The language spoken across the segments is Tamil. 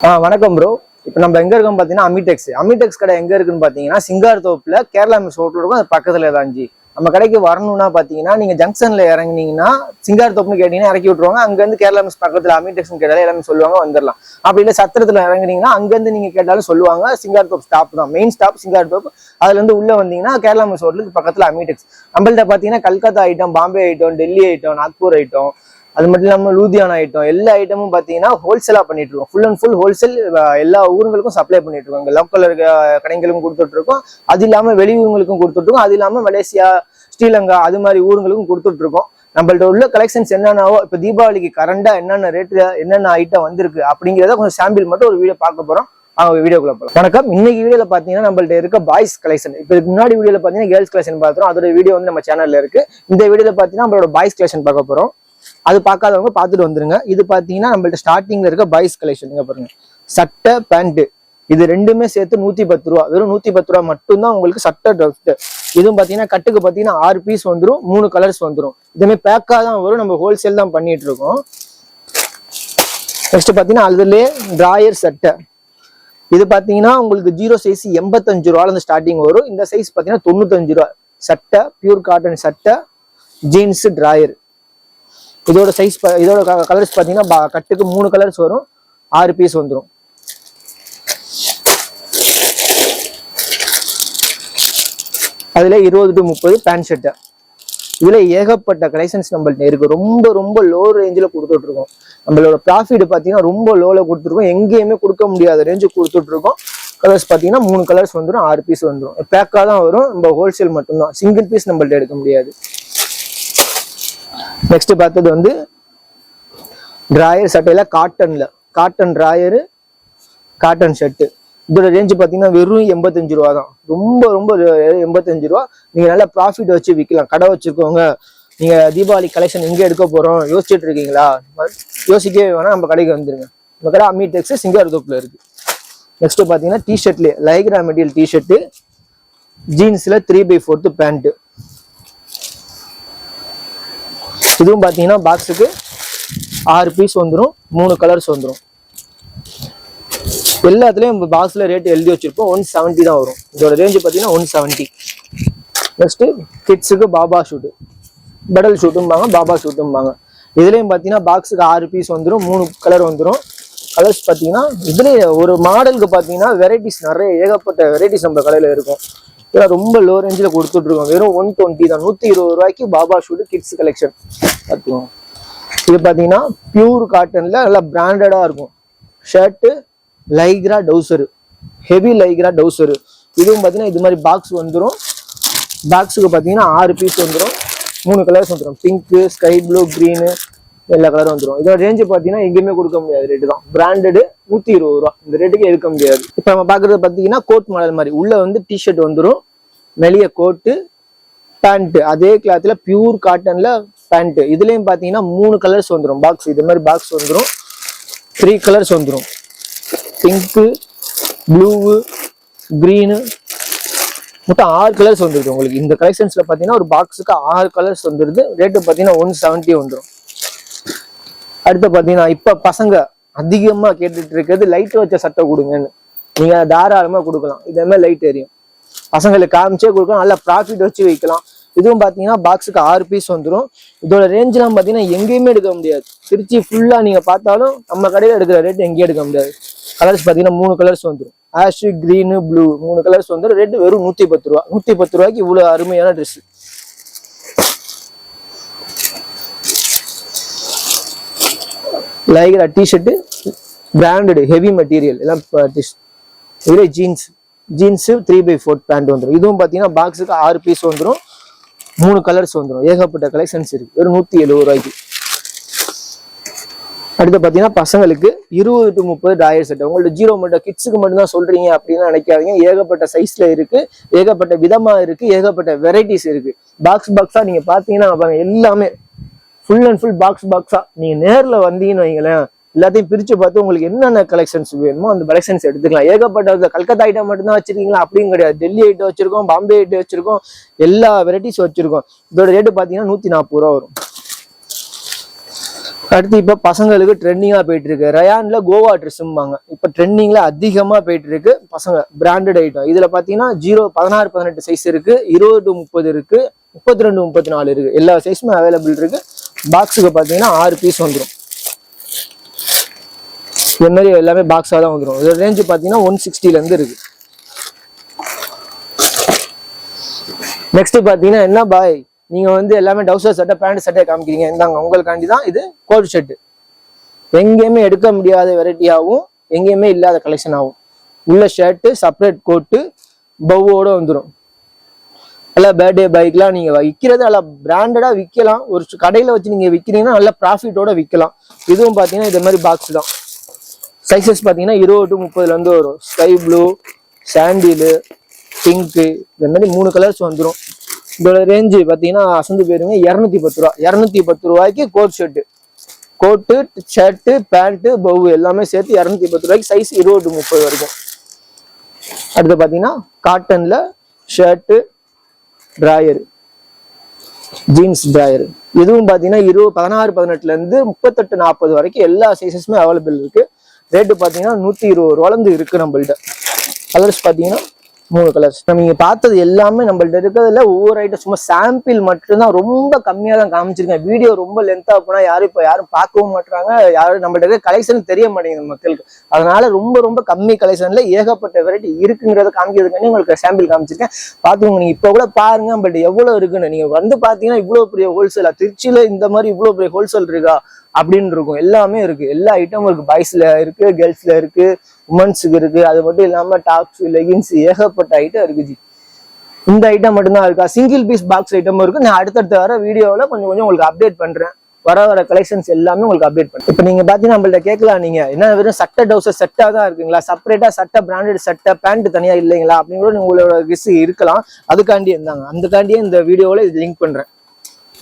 ஆ வணக்கம் ப்ரோ இப்போ நம்ம எங்கே இருக்கோம் பார்த்தீங்கன்னா அமிடெக்ஸ் அமிடெக்ஸ் கடை எங்கே இருக்குன்னு பார்த்தீங்கன்னா சிங்கார் தோப்பில் கேரளா மிஸ் ஹோட்டல் இருக்கும். அது பக்கத்தில் தான் ஜி. நம்ம கடைக்கு வரணும்னா பார்த்தீங்கன்னா நீங்கள் ஜங்ஷனில் இறங்குனீங்கன்னா சிங்கார் தோப்புன்னு கேட்டிங்கன்னா இறக்கி விட்ருவாங்க அங்கேருந்து கேரளா மிஸ் பக்கத்தில் அமிடெக்ஸ்னு கேட்டாலும் எல்லாமே சொல்லுவாங்க வந்துடலாம். அப்படி இல்லை சத்திரத்தில் இறங்குனீங்கன்னா அங்கேருந்து நீங்கள் கேட்டாலும் சொல்லுவாங்க சிங்கார் தோப்பு ஸ்டாப் தான். மெயின் ஸ்டாப் சிங்கார் தோப்பு அதுலேருந்து உள்ளே வந்தீங்கன்னா கேரளா மிஸ் ஹோட்டலுக்கு பக்கத்தில் அமிடெக்ஸ் நம்மள்ட்ட பார்த்தீங்கன்னா Calcutta item Bombay item Delhi item Nagpur item அது மட்டும் இல்லாமல் லூதியானா ஐட்டம் எல்லா ஐட்டமும் பார்த்தீங்கன்னா ஹோல்சேலாக பண்ணிட்டு இருக்கோம் ஃபுல் அண்ட் ஃபுல் ஹோல்சேல் எல்லா ஊருங்களுக்கும் சப்ளை பண்ணிட்டு இருக்கோம் இங்கே லோக்கல் இருக்க கடைகளுக்கும் கொடுத்துட்ருக்கோம் அது இல்லாமல் வெளி ஊருங்களுக்கும் அது இல்லாமல் மலேசியா ஸ்ரீலங்கா அது மாதிரி ஊருங்களுக்கும் கொடுத்துட்ருக்கோம் நம்மள்ட்ட உள்ள கலெக்ஷன்ஸ் என்னென்னவோ இப்போ தீபாவளிக்கு கரண்டாக என்னென்ன ரேட்டு என்னென்ன ஐட்டம் வந்திருக்கு அப்படிங்கிறத கொஞ்சம் சாம்பிள் மட்டும் ஒரு வீடியோ பார்க்க போகிறோம் அவங்க வீடியோக்குள்ள போகலாம் வணக்கம். இன்னைக்கு வீடியோல பாத்தீங்கன்னா நம்மள்ட்ட இருக்க பாய்ஸ் கலெக்ஷன் இப்போ இதுக்கு முன்னாடி வீடியோல பாத்தீங்கன்னா கேர்ள்ஸ் கலெக்ஷன் பார்த்துறோம் அதோட வீடியோ வந்து நம்ம சேனல்ல இருக்கு. இந்த வீடியோல பாத்தீங்கன்னா நம்மளோட பாய்ஸ் கலெக்ஷன் பார்க்க போறோம். அது பார்க்காதவங்க பார்த்துட்டு வந்துருங்க. இது பாத்தீங்கன்னா நம்மள்ட்ட ஸ்டார்டிங்ல இருக்க பாய்ஸ் கலெக்ஷனுங்க பாருங்க. சட்டை பேண்ட் இது ரெண்டுமே சேர்த்து நூத்தி பத்து ரூபா. வெறும் நூத்தி பத்து ரூபா மட்டும்தான் உங்களுக்கு சட்டை ட்ரெஸ் இதுவும் பாத்தீங்கன்னா கட்டுக்கு பாத்தீங்கன்னா ஆறு பீஸ் வந்துடும் மூணு கலர்ஸ் வந்துடும் இதுமே பேக்கா தான் வரும். நம்ம ஹோல்சேல் தான் பண்ணிட்டு இருக்கோம். நெக்ஸ்ட் பாத்தீங்கன்னா அதுலயே டிராயர் சட்டை. இது பாத்தீங்கன்னா உங்களுக்கு ஜீரோ சைஸ் எண்பத்தஞ்சு ரூபால இருந்து ஸ்டார்டிங் வரும். இந்த சைஸ் பாத்தீங்கன்னா தொண்ணூத்தஞ்சு ரூபா. சட்டை பியூர் காட்டன் சட்டை ஜீன்ஸ் டிராயர் இதோட சைஸ் இதோட கலர்ஸ் பார்த்தீங்கன்னா கட்டுக்கு மூணு கலர்ஸ் வரும். ஆறு பீஸ் வந்துடும் அதில் இருபது டு முப்பது பேண்ட் ஷர்ட்டு இதில் ஏகப்பட்ட கலெக்ஷன்ஸ் நம்மள்ட்ட இருக்குது ரொம்ப ரொம்ப லோ ரேஞ்சில் கொடுத்துட்ருக்கோம். நம்மளோட ப்ராஃபிட் பார்த்தீங்கன்னா ரொம்ப லோவில் கொடுத்துருக்கோம் எங்கேயுமே கொடுக்க முடியாத ரேஞ்சு கொடுத்துட்ருக்கோம். கலர்ஸ் பார்த்தீங்கன்னா மூணு கலர்ஸ் வந்துடும் ஆறு பீஸ் வந்துடும் பேக்காக தான் வரும். நம்ம ஹோல்சேல் மட்டும்தான். சிங்கிள் பீஸ் நம்மள்ட்ட எடுக்க முடியாது. நெக்ஸ்ட் பார்த்தது வந்து டிராயர் சட்டையில காட்டன்ல காட்டன் ட்ராயரு காட்டன் ஷர்ட்டு இதோட ரேஞ்சு பார்த்தீங்கன்னா வெறும் எண்பத்தஞ்சு ரூபா தான். ரொம்ப ரொம்ப எண்பத்தஞ்சு ரூபா. நீங்கள் நல்லா ப்ராஃபிட் வச்சு விற்கலாம் கடை வச்சிருக்கவங்க நீங்கள் தீபாவளி கலெக்ஷன் எங்கே எடுக்க போகிறோம் யோசிச்சுட்டு இருக்கீங்களா? யோசிக்கவே வேணாம் நம்ம கடைக்கு வந்துருங்க. நம்ம கடை அம்மி டெக்ஸ் சிங்கார் தோப்புல இருக்கு. நெக்ஸ்ட்டு பார்த்தீங்கன்னா டிஷர்ட்லேயே லைக்ரா மெட்டீரியல் டிஷர்ட்டு ஜீன்ஸில் த்ரீ பை ஃபோர்த்து பேண்ட்டு இதுவும் பார்த்தீங்கன்னா பாக்ஸுக்கு ஆறு பீஸ் வந்துடும் மூணு கலர்ஸ் வந்துடும் எல்லாத்துலேயும் பாக்ஸில் ரேட் எழுதி வச்சுருப்போம் ஒன் செவன்ட்டி தான் வரும். இதோட ரேஞ்ச் பார்த்தீங்கன்னா ஒன் செவன்ட்டி நெக்ஸ்ட்டு கிட்ஸுக்கு பாபா ஷூட்டு பெடல் ஷூட்டும்பாங்க பாபா ஷூட்டும்பாங்க இதுலேயும் பார்த்தீங்கன்னா பாக்ஸுக்கு ஆறு பீஸ் வந்துடும் மூணு கலர் வந்துடும் கலர்ஸ் பார்த்தீங்கன்னா இதுலேயே ஒரு மாடலுக்கு பார்த்தீங்கன்னா வெரைட்டிஸ் நிறைய ஏகப்பட்ட வெரைட்டிஸ் நம்ம கடையில் இருக்கும். இதெல்லாம் ரொம்ப லோ ரேஞ்சில் கொடுத்துட்ருக்கோம் வெறும் ஒன் டுவெண்ட்டி தான். நூற்றி இருபது ரூபாய்க்கு பாபா ஷூட் கிட்ஸ் கலெக்ஷன் பார்த்துக்கோங்க. இது பார்த்தீங்கன்னா பியூர் காட்டனில் நல்லா பிராண்டடாக இருக்கும். ஷர்ட்டு லைக்ரா டவுசரு ஹெவி லைக்ரா டவுசரு இதுவும் பார்த்தீங்கன்னா இது மாதிரி பாக்ஸ் வந்துடும் பாக்ஸுக்கு பார்த்தீங்கன்னா ஆறு பீஸ் வந்துடும் மூணு கலர்ஸ் வந்துடும் பிங்க்கு ஸ்கை ப்ளூ க்ரீனு எல்லா கலரும் வந்துடும் இதோட ரேஞ்சு பார்த்தீங்கன்னா எங்கேயுமே கொடுக்க முடியாது. ரேட்டு தான். பிராண்டடு நூற்றி இருபது ரூபா. இந்த ரேட்டுக்கு எடுக்க முடியாது. இப்போ நம்ம பார்க்குறது பார்த்தீங்கன்னா கோட் மாடல் மாதிரி. உள்ள வந்து டிஷர்ட் வந்துடும் மெலிய கோட்டு பேண்ட்டு அதே கிளாத்தில் பியூர் காட்டனில் பேண்ட்டு இதுலேயும் பார்த்தீங்கன்னா மூணு கலர்ஸ் வந்துடும் பாக்ஸ் இது மாதிரி பாக்ஸ் வந்துடும் த்ரீ கலர்ஸ் வந்துடும் பிங்க்கு ப்ளூவு க்ரீனு மொத்தம் ஆறு கலர்ஸ் வந்துருது உங்களுக்கு. இந்த கலெக்ஷன்ஸ்ல பார்த்தீங்கன்னா ஒரு பாக்ஸுக்கு ஆறு கலர்ஸ் வந்துருது. ரேட்டு பார்த்தீங்கன்னா ஒன் செவன்ட்டி வந்துடும் அடுத்து பார்த்தீங்கன்னா இப்போ பசங்க அதிகமாக கேட்டுட்டு இருக்கிறது லைட் வச்ச சட்டை கொடுங்கன்னு. நீங்கள் தாராளமாக கொடுக்கலாம். இதே மாதிரி லைட் எரியும். பசங்களுக்கு காமிச்சே கொடுக்கலாம். நல்லா ப்ராஃபிட் வச்சு வைக்கலாம். இதுவும் பார்த்தீங்கன்னா பாக்ஸுக்கு ஆறு பீஸ் வந்துடும் இதோட ரேஞ்செலாம் பார்த்தீங்கன்னா எங்கேயுமே எடுக்க முடியாது. திருச்சி ஃபுல்லாக நீங்கள் பார்த்தாலும் நம்ம கடையில் எடுக்கிற ரேட் எங்கேயும் எடுக்க முடியாது. கலர்ஸ் பார்த்தீங்கன்னா மூணு கலர்ஸ் வந்துடும் ஆஷ் க்ரீனு ப்ளூ மூணு கலர்ஸ் வந்துடும் ரேட்டு வெறும் நூற்றி பத்து ரூபா. நூற்றி பத்து ரூபாய்க்கு இவ்வளோ அருமையான dress Lycra T shirt branded heavy material எல்லாம் இதுல jeans jeans three by four pant வந்துடும் இதுவும் பார்த்தீங்கன்னா பாக்ஸுக்கு ஆறு பீஸ் வந்துடும் மூணு கலர்ஸ் வந்துடும் ஏகப்பட்ட கலெக்ஷன்ஸ் இருக்கு. வெறும் நூற்றி எழுபது ரூபாய்க்கு. அடுத்து பார்த்தீங்கன்னா பசங்களுக்கு இருபது டு முப்பது டாயர் செட் உங்கள்ட்ட ஜீரோ மட்டும் கிட்ஸுக்கு மட்டும் தான் சொல்றீங்க அப்படின்னு நினைக்காதீங்க. ஏகப்பட்ட சைஸ்ல இருக்கு. ஏகப்பட்ட விதமா இருக்கு. ஏகப்பட்ட வெரைட்டிஸ் இருக்கு. பாக்ஸ் பாக்ஸா நீங்க பாத்தீங்கன்னா பாருங்க எல்லாமே ஃபுல் அண்ட் ஃபுல் பாக்ஸ் பாக்ஸா நீங்க நேர்ல வந்தீங்கன்னு வைங்களேன் எல்லாத்தையும் பிரிச்சு பார்த்து உங்களுக்கு என்னென்ன கலெக்ஷன்ஸ் வேணுமோ அந்த கலெக்ஷன்ஸ் எடுத்துக்கலாம். ஏகப்பட்ட கல்கத்தா ஐட்டம் மட்டும் தான் வச்சிருக்கீங்களா? அப்படின்னு கிடையாது. டெல்லி ஐட்டம் வச்சிருக்கோம் பாம்பே ஐட்டம் வச்சிருக்கோம் எல்லா வெரைட்டிஸ் வச்சிருக்கோம். இதோட ரேட்டு பாத்தீங்கன்னா நூத்தி நாற்பது ரூபா வரும். அடுத்து இப்போ பசங்களுக்கு ட்ரெண்டிங்காக போயிட்டு இருக்கு ரயான்ல கோவா ட்ரெஸ்ஸும்பாங்க இப்போ ட்ரெண்டிங்ல அதிகமாக போயிட்டு இருக்கு பசங்க பிராண்டட் ஐட்டம் இதுல பார்த்தீங்கன்னா ஜீரோ பதினாறு பதினெட்டு சைஸ் இருக்கு. இருபது டு முப்பது இருக்கு. முப்பத்தி ரெண்டு முப்பத்தி நாலு இருக்கு. எல்லா சைஸுமே அவைலபிள் இருக்கு. பாக்ஸுக்கு பார்த்தீங்கன்னா ஆறு பீஸ் வந்துடும் இந்த மாதிரி எல்லாமே பாக்ஸாக தான் வந்துடும் இதோட ரேஞ்சு பார்த்தீங்கன்னா ஒன் சிக்ஸ்டிலேருந்து இருக்குது நெக்ஸ்ட் பார்த்தீங்கன்னா என்ன பாய்? நீங்கள் வந்து எல்லாமே டவுசர் சட்டை பேண்ட் சட்டை காமிக்கிறீங்க. இந்தாங்க உங்களுக்காண்டி தான் இது கோட் ஷர்ட் எங்கேயுமே எடுக்க முடியாத வெரைட்டியாகவும் எங்கேயுமே இல்லாத கலெக்ஷன் ஆகும் உள்ள ஷர்ட்டு செப்பரேட் கோட்டு பவ்வோடு வந்துடும் நல்லா பேர்டே பைக்லாம் நீங்கள் விற்கிறது நல்லா பிராண்டடாக விற்கலாம் ஒரு கடையில் வச்சு நீங்கள் விற்கிறீங்கன்னா நல்ல ப்ராஃபிட்டோட விற்கலாம் இதுவும் பார்த்தீங்கன்னா இது மாதிரி பாக்ஸ் தான். சைஸஸ் பார்த்தீங்கன்னா இருபது டு முப்பதுலேருந்து வரும். ஸ்கை ப்ளூ சாண்டிலு பிங்க்கு இந்த மாதிரி மூணு கலர்ஸ் வந்துடும் இதோட ரேஞ்சு பார்த்தீங்கன்னா அசந்து போயிருங்க. இரநூத்தி பத்து ரூபா. இரநூத்தி பத்து ரூபாய்க்கு coat shirt coat shirt pant பவு எல்லாமே சேர்த்து இரநூத்தி பத்து ரூபாய்க்கு சைஸ் இருபது டு முப்பது வரைக்கும். அடுத்து பார்த்தீங்கன்னா காட்டனில் ஷர்ட்டு டிராயர் ஜீன்ஸ் டிராயர் இதுவும் பார்த்தீங்கன்னா இருபது பதினாறு பதினெட்டுல இருந்து முப்பத்தெட்டு நாற்பது வரைக்கும் எல்லா சைஸஸுமே அவைலபிள் இருக்கு. ரேட்டு பார்த்தீங்கன்னா நூற்றி இருபது ரூபாலேருந்து இருக்கு நம்மள்ட்ட. கலர்ஸ் பார்த்தீங்கன்னா மூணு கலர்ஸ் நம்ம நீங்கள் பார்த்தது எல்லாமே நம்மள்ட்ட இருக்கிறதுல ஒவ்வொரு ஐட்டம் சும்மா சாம்பிள் மட்டும்தான் ரொம்ப கம்மியாக தான் காமிச்சிருக்கேன். வீடியோ ரொம்ப லென்த்தாக போனால் யாரும் இப்போ யாரும் பார்க்கவும் மாட்டுறாங்க யாரும் நம்மள்ட்ட இருக்க கலெக்ஷன் தெரிய மாட்டேங்குது மக்களுக்கு. அதனால ரொம்ப ரொம்ப கம்மி கலெக்ஷனில் ஏகப்பட்ட வெரைட்டி இருக்குங்கிறத காமிக்கிறதுக்காண்டி உங்களுக்கு சாம்பிள் காமிச்சிருக்கேன். பார்த்துக்கோங்க நீங்கள் இப்போ கூட பாருங்க பட் எவ்வளோ இருக்குன்னு. நீங்கள் வந்து பார்த்தீங்கன்னா இவ்வளோ பெரிய ஹோல்சேலாக திருச்சியில் இந்த மாதிரி இவ்வளோ பெரிய ஹோல்சேல் இருக்கா? அப்படின்னு இருக்கும். எல்லாமே இருக்குது எல்லா ஐட்டமும் இருக்கு. பாய்ஸில் இருக்குது கேர்ள்ஸில் இருக்குது உமன்ஸுக்கு இருக்கு. அது மட்டும் இல்லாம டாப்ஸ் லெகின்ஸ் ஏகப்பட்ட ஐட்டம் இருக்கு ஜி. இந்த ஐட்டம் மட்டும்தான் இருக்கா? சிங்கிள் பீஸ் பாக்ஸ் ஐட்டமும் இருக்கு. நான் அடுத்தடுத்த வர வீடியோவில் கொஞ்சம் கொஞ்சம் உங்களுக்கு அப்டேட் பண்றேன். வர வர கலெக்ஷன்ஸ் எல்லாமே உங்களுக்கு அப்டேட் பண்ணுறேன் இப்போ நீங்க பாத்தீங்கன்னா நம்மள்ட்ட கேட்கலாம் நீங்க. என்ன வெறும் சட்டை டவுசர் செட்டாக தான் இருக்குங்களா? செப்பரேட்டா சட்டை பிராண்டட் சட்டை பேண்ட் தனியா இல்லைங்களா? அப்படின்னு கூட உங்களோட கிஸ் இருக்கலாம். அதுக்காண்டி இருந்தாங்க அதுக்காண்டியே இந்த வீடியோவில் இது லிங்க் பண்றேன்.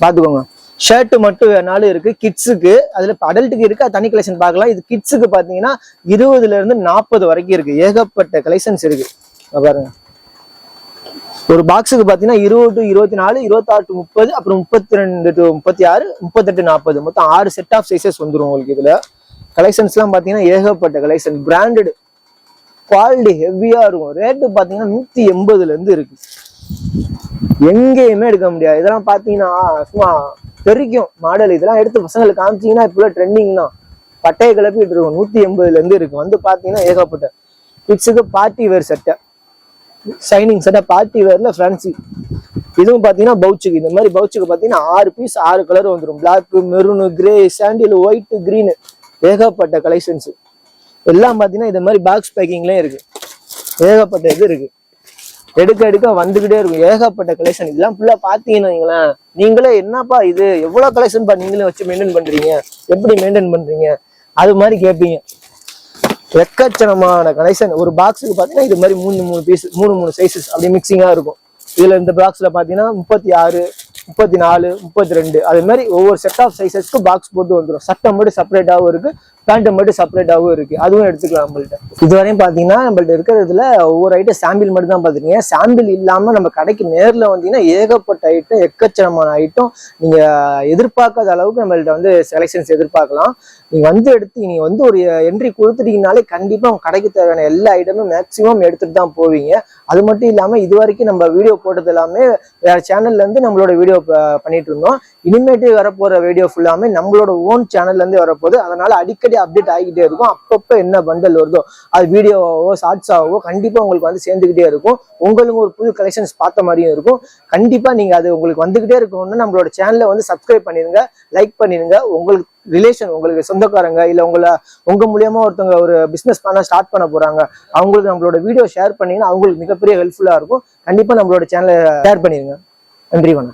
பாத்துக்கோங்க. ஷர்ட்டு மட்டும் வேணாலும் இருக்கு. கிட்ஸுக்கு அதுல அடல்ட்டுக்கு இருக்கு. அது தனி கலெக்ஷன் பார்க்கலாம். இது கிட்ஸுக்கு பாத்தீங்கன்னா இருபதுல இருந்து நாற்பது வரைக்கும் இருக்கு. ஏகப்பட்ட கலெக்ஷன்ஸ் இருக்கு. பாருங்க. ஒரு பாக்ஸுக்கு பார்த்தீங்கன்னா இருபது டு இருபத்தி நாலு இருபத்தாறு டு முப்பது அப்புறம் முப்பத்தி ரெண்டு டு முப்பத்தி ஆறு முப்பத்தெட்டு நாற்பது மொத்தம் ஆறு செட் ஆஃப் சைஸஸ் வந்துடும் உங்களுக்கு இதில். கலெக்ஷன்ஸ்லாம் பார்த்தீங்கன்னா ஏகப்பட்ட கலெக்ஷன் பிராண்டட் குவாலிட்டி ஹெவியாக இருக்கும். ரேட்டு பார்த்தீங்கன்னா நூற்றி எண்பதுலேருந்து இருக்குது இருக்கு. எங்கேயுமே எடுக்க முடியாது. இதெல்லாம் பார்த்தீங்கன்னா சும்மா தெரிக்கும் மாடல் இதெல்லாம் எடுத்து பசங்களுக்கு காமிச்சீங்கன்னா இப்போ ட்ரெண்டிங் தான். பட்டையை கிளப்பிட்டு இருக்கும். நூத்தி எண்பதுல இருந்து வந்து பாத்தீங்கன்னா ஏகப்பட்ட கிட்ஸுக்கு பார்ட்டி வேர் சட்டை ஷைனிங் சட்டை பார்ட்டி வேர்ல ஃப்ரான்சி இதுவும் பாத்தீங்கன்னா பவுச்சுக்கு இந்த மாதிரி பவுச்சுக்கு பாத்தீங்கன்னா ஆறு பீஸ் ஆறு கலர் வந்துடும் பிளாக் மெரூனு கிரே சாண்டில் ஒயிட் க்ரீனு ஏகப்பட்ட கலெக்ஷன்ஸ் எல்லாம் பாத்தீங்கன்னா இந்த மாதிரி பாக்ஸ் பேக்கிங்லயும் இருக்கு. ஏகப்பட்ட இது இருக்கு. எடுக்க எடுக்க வந்துகிட்டே இருக்கும். ஏகப்பட்ட கலெக்ஷன் இதெல்லாம் ஃபுல்லா பாத்தீங்கன்னா நீங்களே என்னப்பா இது? எவ்வளவு கலெக்ஷன் பா நீங்களே வச்சு மெயின்டைன் பண்றீங்க? எப்படி மெயின்டைன் பண்றீங்க? அது மாதிரி கேட்பீங்க. எக்கச்சனமான கலெக்ஷன் ஒரு பாக்ஸுக்கு பாத்தீங்கன்னா இது மாதிரி மூணு மூணு பீஸ் மூணு மூணு சைஸஸ் அப்படி மிக்சிங்கா இருக்கும். இதுல இந்த பாக்ஸ்ல பாத்தீங்கன்னா முப்பத்தி ஆறு முப்பத்தி நாலு முப்பத்தி ரெண்டு. அது மாதிரி ஒவ்வொரு செட் ஆஃப் சைஸஸ்க்கு பாக்ஸ் போட்டு வந்துடும் சட்டம் மட்டும் செப்பரேட்டாகவும் இருக்கு. பேண்ட் மட்டும் செப்பரேட்டாகவும் இருக்கு. அதுவும் எடுத்துக்கலாம் நம்மள்ட்ட. இதுவரையும் பாத்தீங்கன்னா நம்மள்ட்ட இருக்கிறதுல ஒவ்வொரு ஐட்டம் சாம்பிள் மட்டும் தான் பாத்துருக்கீங்க. சாம்பிள் இல்லாம நம்ம கடைக்கு நேர்ல வந்தீங்கன்னா ஏகப்பட்ட ஐட்டம் எக்கச்சனமான ஐட்டம் நீங்க எதிர்பார்க்காத அளவுக்கு நம்மள்ட்ட வந்து செலெக்ஷன்ஸ் எதிர்பார்க்கலாம். நீங்க வந்து எடுத்து நீங்க வந்து ஒரு என்ட்ரி கொடுத்துட்டீங்கனாலே கண்டிப்பா உங்க கடைக்கு தேவையான எல்லா ஐட்டமும் மேக்ஸிமம் எடுத்துட்டு தான் போவீங்க. அது மட்டும் இல்லாம இது வரைக்கும் நம்ம வீடியோ போட்டது எல்லாமே வேற சேனல்ல இருந்து நம்மளோட வீடியோ பண்ணிட்டு இருந்தோம். இனிமேட்டு வரப்போற வீடியோ ஃபுல்லாமே நம்மளோட ஓன் சேனல்ல இருந்து வரப்போகுது. அதனால அடிக்கடி அப்டேட் ஆகிக்கிட்டே இருக்கும். அப்பப்போ என்ன பண்டல் வருதோ அது வீடியோவோ ஷார்ட்ஸாவோ கண்டிப்பாக உங்களுக்கு வந்து சேர்ந்துக்கிட்டே இருக்கும். உங்களுக்கு ஒரு புது கலெக்ஷன்ஸ் பார்த்த மாதிரியும் இருக்கும். கண்டிப்பாக நீங்க அது உங்களுக்கு வந்துக்கிட்டே இருக்கணும்னு நம்மளோட சேனலை வந்து சப்ஸ்கிரைப் பண்ணிடுங்க லைக் பண்ணிடுங்க. உங்களுக்கு ரிலேஷன் உங்களுக்கு சொந்தக்காரங்க இல்லை உங்களை உங்கள் மூலியமாக ஒருத்தவங்க ஒரு பிஸ்னஸ் பண்ண ஸ்டார்ட் பண்ண போறாங்க அவங்களுக்கு நம்மளோட வீடியோ ஷேர் பண்ணிங்கன்னா அவங்களுக்கு மிகப்பெரிய ஹெல்ப்ஃபுல்லாக இருக்கும். கண்டிப்பாக நம்மளோட சேனலை ஷேர் பண்ணிருங்க நன்றி வணக்கம்.